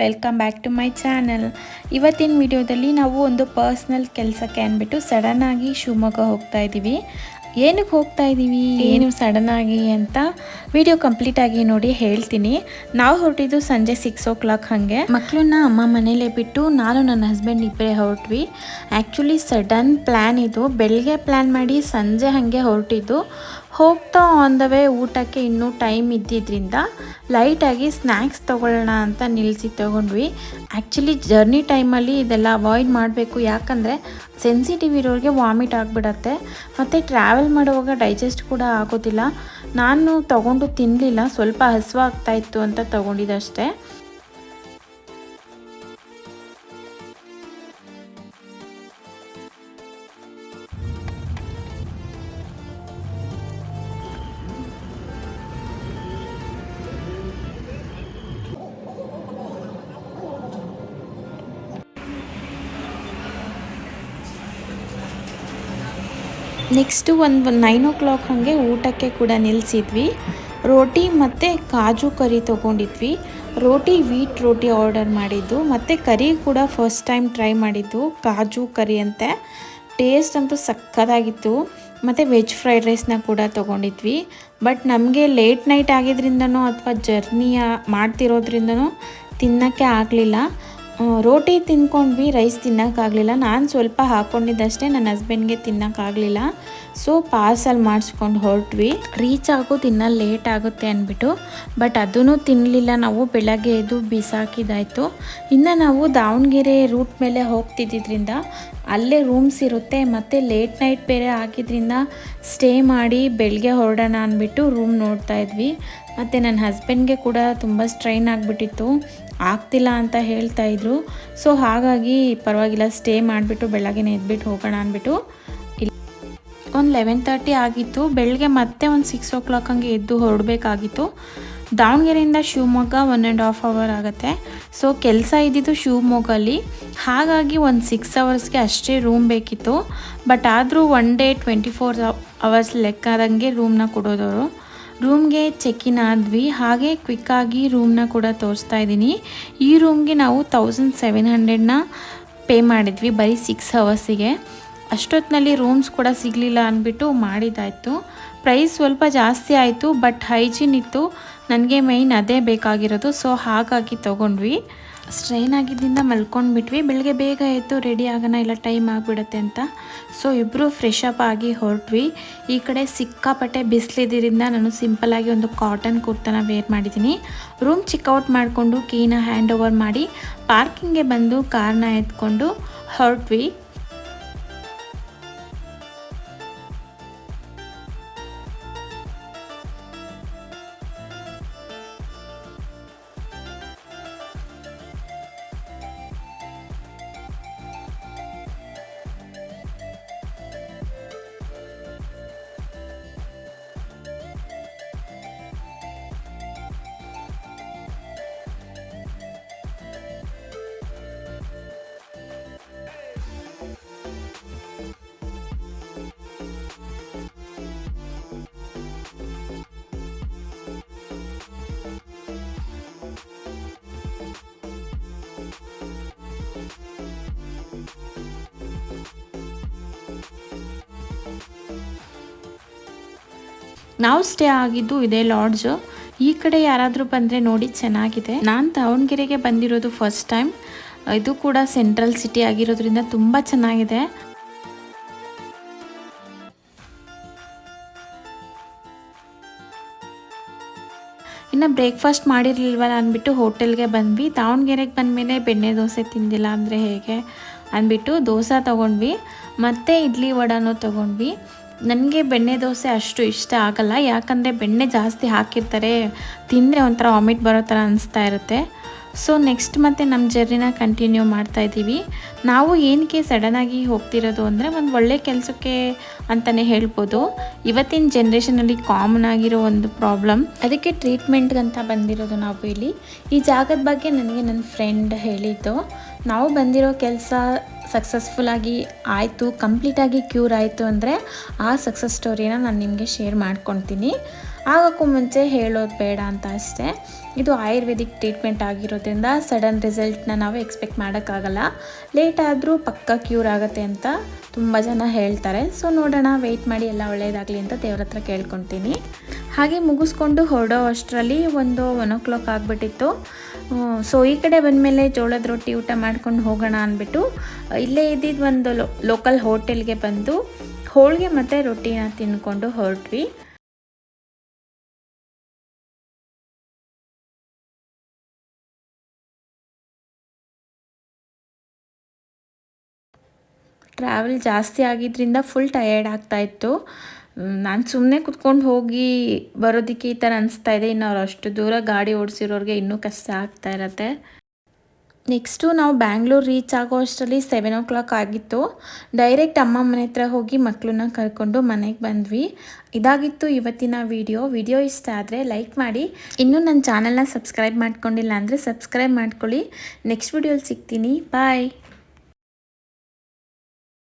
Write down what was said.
Welcome back to my channel ಇವತ್ತಿನ ವಿಡಿಯೋದಲ್ಲಿ ನಾವು ಒಂದು ಪರ್ಸ್ನಲ್ ಕೆಲಸಕ್ಕೆ ಅಂದ್ಬಿಟ್ಟು ಸಡನ್ನಾಗಿ ಶಿವಮೊಗ್ಗ ಹೋಗ್ತಾ ಇದ್ದೀವಿ ಏನಕ್ಕೆ ಹೋಗ್ತಾ ಇದ್ದೀವಿ ಏನು ಸಡನ್ ಆಗಿ ಅಂತ ವಿಡಿಯೋ ಕಂಪ್ಲೀಟ್ ಆಗಿ ನೋಡಿ ಹೇಳ್ತೀನಿ. ನಾವು ಹೊರಟಿದ್ದು ಸಂಜೆ ಸಿಕ್ಸ್ ಓ ಕ್ಲಾಕ್ ಹಾಗೆ. ಮಕ್ಕಳನ್ನ ಅಮ್ಮ ಮನೇಲೇ ಬಿಟ್ಟು ನಾನು ನನ್ನ ಹಸ್ಬೆಂಡ್ ಇಬ್ಬರೇ ಹೊರಟ್ವಿ. ಆ್ಯಕ್ಚುಲಿ ಸಡನ್ ಪ್ಲ್ಯಾನ್ ಇದು. ಬೆಳಗ್ಗೆ ಪ್ಲ್ಯಾನ್ ಮಾಡಿ ಸಂಜೆ ಹಾಗೆ ಹೊರಟಿದ್ದು. ಹೋಗ್ತಾ ಆನ್ ದ ವೇ ಊಟಕ್ಕೆ ಇನ್ನೂ ಟೈಮ್ ಇದ್ದಿದ್ದರಿಂದ ಲೈಟಾಗಿ ಸ್ನ್ಯಾಕ್ಸ್ ತೊಗೊಳ್ಳೋಣ ಅಂತ ನಿಲ್ಲಿಸಿ ತೊಗೊಂಡ್ವಿ. ಆ್ಯಕ್ಚುಲಿ ಜರ್ನಿ ಟೈಮಲ್ಲಿ ಇದೆಲ್ಲ ಅವಾಯ್ಡ್ ಮಾಡಬೇಕು. ಯಾಕಂದರೆ ಸೆನ್ಸಿಟಿವ್ ಇರೋರಿಗೆ ವಾಮಿಟ್ ಆಗಿಬಿಡತ್ತೆ. ಮತ್ತು ಟ್ರಾವೆಲ್ ಮಾಡುವಾಗ ಡೈಜೆಸ್ಟ್ ಕೂಡ ಆಗೋದಿಲ್ಲ. ನಾನು ತಗೊಂಡು ತಿನ್ನಲಿಲ್ಲ ಸ್ವಲ್ಪ ಹಸಿವಾಗ್ತಾಯಿತ್ತು ಅಂತ ತೊಗೊಂಡಿದ್ದಷ್ಟೇ. ನೆಕ್ಸ್ಟು ಒಂದು ನೈನ್ ಓ ಕ್ಲಾಕ್ ಹಾಗೆ ಊಟಕ್ಕೆ ಕೂಡ ನಿಲ್ಲಿಸಿದ್ವಿ ರೋಟಿ ಮತ್ತು ಕಾಜು ಕರಿ ತೊಗೊಂಡಿದ್ವಿ. ರೋಟಿ ವೀಟ್ ರೋಟಿ ಆರ್ಡರ್ ಮಾಡಿದ್ದು. ಮತ್ತು ಕರಿ ಕೂಡ ಫಸ್ಟ್ ಟೈಮ್ ಟ್ರೈ ಮಾಡಿದ್ದು. ಕಾಜು ಕರಿ ಅಂತೆ. ಟೇಸ್ಟ್ ಅಂತೂ ಸಕ್ಕತ್ತಾಗಿತ್ತು ಮತ್ತು ವೆಜ್ ಫ್ರೈಡ್ ರೈಸ್ನ ಕೂಡ ತೊಗೊಂಡಿದ್ವಿ. ಬಟ್ ನಮಗೆ ಲೇಟ್ ನೈಟ್ ಆಗಿದ್ರಿಂದನೋ ಅಥವಾ ಜರ್ನಿಯ ಮಾಡ್ತಿರೋದ್ರಿಂದನೋ ತಿನ್ನೋಕ್ಕೆ ಆಗಲಿಲ್ಲ. ರೋಟಿ ತಿನ್ಕೊಂಡ್ವಿ, ರೈಸ್ ತಿನ್ನೋಕ್ಕಾಗಲಿಲ್ಲ. ನಾನು ಸ್ವಲ್ಪ ಹಾಕ್ಕೊಂಡಿದ್ದಷ್ಟೇ ನನ್ನ ಹಸ್ಬೆಂಡ್ಗೆ ತಿನ್ನೋಕ್ಕಾಗಲಿಲ್ಲ. ಸೊ ಪಾರ್ಸಲ್ ಮಾಡಿಸ್ಕೊಂಡು ಹೊರಟ್ವಿ. ರೀಚ್ ಆಗೋ ತಿನ್ನ ಲೇಟ್ ಆಗುತ್ತೆ ಅಂದ್ಬಿಟ್ಟು ಬಟ್ ಅದೂ ತಿನ್ನಲಿಲ್ಲ ನಾವು ಬೆಳಗ್ಗೆ ಎದ್ದು ಬಿಸಾಕಿದಾಯಿತು. ಇನ್ನು ನಾವು ದಾವಣಗೆರೆ ರೂಟ್ ಮೇಲೆ ಹೋಗ್ತಿದ್ದಿದ್ರಿಂದ, ಅಲ್ಲೇ ರೂಮ್ಸ್ ಇರುತ್ತೆ, ಮತ್ತು ಲೇಟ್ ನೈಟ್ ಬೇರೆ ಆಗಿದ್ರಿಂದ ಸ್ಟೇ ಮಾಡಿ ಬೆಳಗ್ಗೆ ಹೊರಡೋಣ ಅಂದ್ಬಿಟ್ಟು ರೂಮ್ ನೋಡ್ತಾ ಇದ್ವಿ. ಮತ್ತು ನನ್ನ ಹಸ್ಬೆಂಡ್ಗೆ ಕೂಡ ತುಂಬ ಸ್ಟ್ರೈನ್ ಆಗಿಬಿಟ್ಟಿತ್ತು. ಆಗ್ತಿಲ್ಲ ಅಂತ ಹೇಳ್ತಾ ಇದ್ರು. ಸೊ ಹಾಗಾಗಿ ಪರವಾಗಿಲ್ಲ ಸ್ಟೇ ಮಾಡಿಬಿಟ್ಟು ಬೆಳಗ್ಗೆನೇ ಎದ್ಬಿಟ್ಟು ಹೋಗೋಣ ಅಂದ್ಬಿಟ್ಟು ಒಂದು ಲೆವೆನ್ ತರ್ಟಿ ಆಗಿತ್ತು. ಬೆಳಗ್ಗೆ ಮತ್ತೆ ಒಂದು ಸಿಕ್ಸ್ ಓ ಕ್ಲಾಕ್ ಹಂಗೆ ಎದ್ದು ಹೊರಡಬೇಕಾಗಿತ್ತು. ದಾವಣಗೆರೆಯಿಂದ Shivamogga one and half hour ಆಗುತ್ತೆ. ಸೊ ಕೆಲಸ ಇದ್ದಿದ್ದು ಶಿವಮೊಗ್ಗಲ್ಲಿ. ಹಾಗಾಗಿ ಒಂದು ಸಿಕ್ಸ್ ಅವರ್ಸ್ಗೆ ಅಷ್ಟೇ ರೂಮ್ ಬೇಕಿತ್ತು. ಬಟ್ ಆದರೂ one day twenty four hours ಲೆಕ್ಕದಂಗೆ ರೂಮ್ನ ಕೊಡೋದವರು. ರೂಮ್ಗೆ ಚೆಕ್ ಇನ್ ಆದ್ವಿ. ಹಾಗೆ ಕ್ವಿಕ್ಕಾಗಿ ರೂಮ್ನ ಕೂಡ ತೋರಿಸ್ತಾ ಇದ್ದೀನಿ. ಈ ರೂಮ್ಗೆ ನಾವು ತೌಸಂಡ್ ಸೆವೆನ್ ಹಂಡ್ರೆಡ್ನ ಪೇ ಮಾಡಿದ್ವಿ ಬರೀ ಸಿಕ್ಸ್ ಅವರ್ಸಿಗೆ ಅಷ್ಟೊತ್ತಿನಲ್ಲಿ ರೂಮ್ಸ್ ಕೂಡ ಸಿಗಲಿಲ್ಲ ಅಂದ್ಬಿಟ್ಟು ಮಾಡಿದ್ದಾಯಿತು. ಪ್ರೈಸ್ ಸ್ವಲ್ಪ ಜಾಸ್ತಿ ಆಯಿತು ಬಟ್ ಹೈಜೀನ್ ಇತ್ತು. ನನಗೆ ಮೈನ್ ಅದೇ ಬೇಕಾಗಿರೋದು ಸೊ ಹಾಗಾಗಿ ತೊಗೊಂಡ್ವಿ. ಸ್ಟ್ರೈನ್ ಆಗಿದ್ದರಿಂದ ಮಲ್ಕೊಂಡ್ಬಿಟ್ವಿ. ಬೆಳಗ್ಗೆ ಬೇಗ ಎದ್ದು ರೆಡಿ ಆಗೋಣ, ಇಲ್ಲ ಟೈಮ್ ಆಗಿಬಿಡುತ್ತೆ ಅಂತ. ಸೊ ಇಬ್ಬರು ಫ್ರೆಶ್ ಅಪ್ ಆಗಿ ಹೊರಟ್ವಿ. ಈ ಕಡೆ ಸಿಕ್ಕಾಪಟ್ಟೆ ಬಿಸಿಲಿದ್ದರಿಂದ ನಾನು ಸಿಂಪಲ್ಲಾಗಿ ಒಂದು ಕಾಟನ್ ಕುರ್ತನ ವೇರ್ ಮಾಡಿದ್ದೀನಿ. ರೂಮ್ ಚಿಕ್ಔಟ್ ಮಾಡಿಕೊಂಡು ಕೀನ ಹ್ಯಾಂಡ್ ಓವರ್ ಮಾಡಿ ಪಾರ್ಕಿಂಗ್ಗೆ ಬಂದು ಕಾರ್ನ ಎತ್ಕೊಂಡು ಹೊರಟ್ವಿ. ನಾವು ಸ್ಟೇ ಆಗಿದ್ದು ಇದೇ ಲಾಡ್ಜು ಈ ಕಡೆ ಯಾರಾದರೂ ಬಂದರೆ ನೋಡಿ, ಚೆನ್ನಾಗಿದೆ. ನಾನು ದಾವಣಗೆರೆಗೆ ಬಂದಿರೋದು ಫಸ್ಟ್ ಟೈಮ್ ಇದು ಕೂಡ ಸೆಂಟ್ರಲ್ ಸಿಟಿ ಆಗಿರೋದ್ರಿಂದ ತುಂಬ ಚೆನ್ನಾಗಿದೆ. ಇನ್ನು ಬ್ರೇಕ್ಫಾಸ್ಟ್ ಮಾಡಿರಲಿಲ್ವಲ್ಲ ಅಂದ್ಬಿಟ್ಟು ಹೋಟೆಲ್ಗೆ ಬಂದ್ವಿ. ದಾವಣಗೆರೆಗೆ ಬಂದಮೇಲೆ ಬೆಣ್ಣೆ ದೋಸೆ ತಿಂದಿಲ್ಲ ಅಂದರೆ ಹೇಗೆ? ಅಂದ್ಬಿಟ್ಟು ದೋಸೆ ತೊಗೊಂಡ್ವಿ. ಮತ್ತು ಇಡ್ಲಿ ವಡಾನೂ ತೊಗೊಂಡ್ವಿ. ನನಗೆ ಬೆಣ್ಣೆ ದೋಸೆ ಅಷ್ಟು ಇಷ್ಟ ಆಗಲ್ಲ. ಯಾಕಂದರೆ ಬೆಣ್ಣೆ ಜಾಸ್ತಿ ಹಾಕಿರ್ತಾರೆ. ತಿಂದರೆ ಒಂಥರ ವಾಮಿಟ್ ಬರೋ ಥರ ಅನಿಸ್ತಾ ಇರುತ್ತೆ. ಸೊ ನೆಕ್ಸ್ಟ್ ಮತ್ತೆ ನಮ್ಮ ಜರ್ನಿನ ಕಂಟಿನ್ಯೂ ಮಾಡ್ತಾ ಇದ್ದೀವಿ. ನಾವು ಏನಕ್ಕೆ ಸಡನ್ನಾಗಿ ಹೋಗ್ತಿರೋದು ಅಂದರೆ ಒಂದು ಒಳ್ಳೆ ಕೆಲಸಕ್ಕೆ ಅಂತಲೇ ಹೇಳ್ಬೋದು. ಇವತ್ತಿನ ಜನ್ರೇಷನಲ್ಲಿ ಕಾಮನ್ ಆಗಿರೋ ಒಂದು ಪ್ರಾಬ್ಲಮ್ ಅದಕ್ಕೆ ಟ್ರೀಟ್ಮೆಂಟ್ಗಂತ ಬಂದಿರೋದು ನಾವು ಇಲ್ಲಿ. ಈ ಜಾಗದ ಬಗ್ಗೆ ನನಗೆ ನನ್ನ ಫ್ರೆಂಡ್ ಹೇಳಿದ್ದು. ನಾವು ಬಂದಿರೋ ಕೆಲಸ ಸಕ್ಸಸ್ಫುಲ್ಲಾಗಿ ಆಯಿತು, ಕಂಪ್ಲೀಟಾಗಿ ಕ್ಯೂರ್ ಆಯಿತು ಅಂದರೆ ಆ ಸಕ್ಸಸ್ ಸ್ಟೋರಿನ ನಾನು ನಿಮಗೆ ಶೇರ್ ಮಾಡ್ಕೊತೀನಿ. ಆಗೋಕ್ಕೂ ಮುಂಚೆ ಹೇಳೋದು ಬೇಡ ಅಂತ ಅಷ್ಟೇ. ಇದು ಆಯುರ್ವೇದಿಕ್ ಟ್ರೀಟ್ಮೆಂಟ್ ಆಗಿರೋದ್ರಿಂದ ಸಡನ್ ರಿಸಲ್ಟ್ನ ನಾವು ಎಕ್ಸ್ಪೆಕ್ಟ್ ಮಾಡೋಕ್ಕಾಗಲ್ಲ. ಲೇಟ್ ಆದರೂ ಪಕ್ಕ ಕ್ಯೂರ್ ಆಗುತ್ತೆ ಅಂತ ತುಂಬ ಜನ ಹೇಳ್ತಾರೆ. ಸೊ ನೋಡೋಣ ವೆಯ್ಟ್ ಮಾಡಿ ಎಲ್ಲ ಒಳ್ಳೆಯದಾಗಲಿ ಅಂತ ದೇವ್ರ ಹತ್ರ ಕೇಳ್ಕೊತೀನಿ. ಹಾಗೆ ಮುಗಿಸ್ಕೊಂಡು ಹೊರಡೋ ಅಷ್ಟರಲ್ಲಿ ಒಂದು ಒನ್ ಓ ಕ್ಲಾಕ್ ಆಗಿಬಿಟ್ಟಿತ್ತು. ಸೊ ಈ ಕಡೆ ಬಂದಮೇಲೆ ಜೋಳದ ರೊಟ್ಟಿ ಊಟ ಮಾಡ್ಕೊಂಡು ಹೋಗೋಣ ಅಂದ್ಬಿಟ್ಟು ಇಲ್ಲೇ ಇದ್ದಿದ್ದು ಒಂದು ಲೋಕಲ್ ಹೋಟೆಲ್ಗೆ ಬಂದು ಹೋಳಿಗೆ ಮತ್ತು ರೊಟ್ಟಿನ ತಿನ್ಕೊಂಡು ಹೊರಟ್ವಿ. ಟ್ರಾವೆಲ್ ಜಾಸ್ತಿ ಆಗಿದ್ದರಿಂದ ಫುಲ್ ಟಯರ್ಡ್ ಆಗ್ತಾಯಿತ್ತು ನಾನು ಸುಮ್ಮನೆ ಕುತ್ಕೊಂಡು ಹೋಗಿ ಬರೋದಕ್ಕೆ ಈ ಥರ ಅನಿಸ್ತಾ ಇದೆ. ಇನ್ನು ಅವ್ರು ಅಷ್ಟು ದೂರ ಗಾಡಿ ಓಡಿಸಿರೋರಿಗೆ ಇನ್ನೂ ಕಷ್ಟ ಆಗ್ತಾ ಇರತ್ತೆ. ನೆಕ್ಸ್ಟು ನಾವು ಬ್ಯಾಂಗ್ಳೂರು ರೀಚ್ ಆಗೋ ಅಷ್ಟರಲ್ಲಿ ಸೆವೆನ್ ಓ ಕ್ಲಾಕ್ ಆಗಿತ್ತು. ಡೈರೆಕ್ಟ್ ಅಮ್ಮ ಮನೆ ಹತ್ರ ಹೋಗಿ ಮಕ್ಕಳನ್ನ ಕರ್ಕೊಂಡು ಮನೆಗೆ ಬಂದ್ವಿ. ಇದಾಗಿತ್ತು ಇವತ್ತಿನ ವಿಡಿಯೋ ವಿಡಿಯೋ ಇಷ್ಟ ಆದರೆ ಲೈಕ್ ಮಾಡಿ. ಇನ್ನೂ ನನ್ನ ಚಾನಲ್ನ ಸಬ್ಸ್ಕ್ರೈಬ್ ಮಾಡ್ಕೊಂಡಿಲ್ಲ ಅಂದರೆ ಸಬ್ಸ್ಕ್ರೈಬ್ ಮಾಡ್ಕೊಳ್ಳಿ. ನೆಕ್ಸ್ಟ್ ವಿಡಿಯೋಲಿ ಸಿಗ್ತೀನಿ. ಬಾಯ್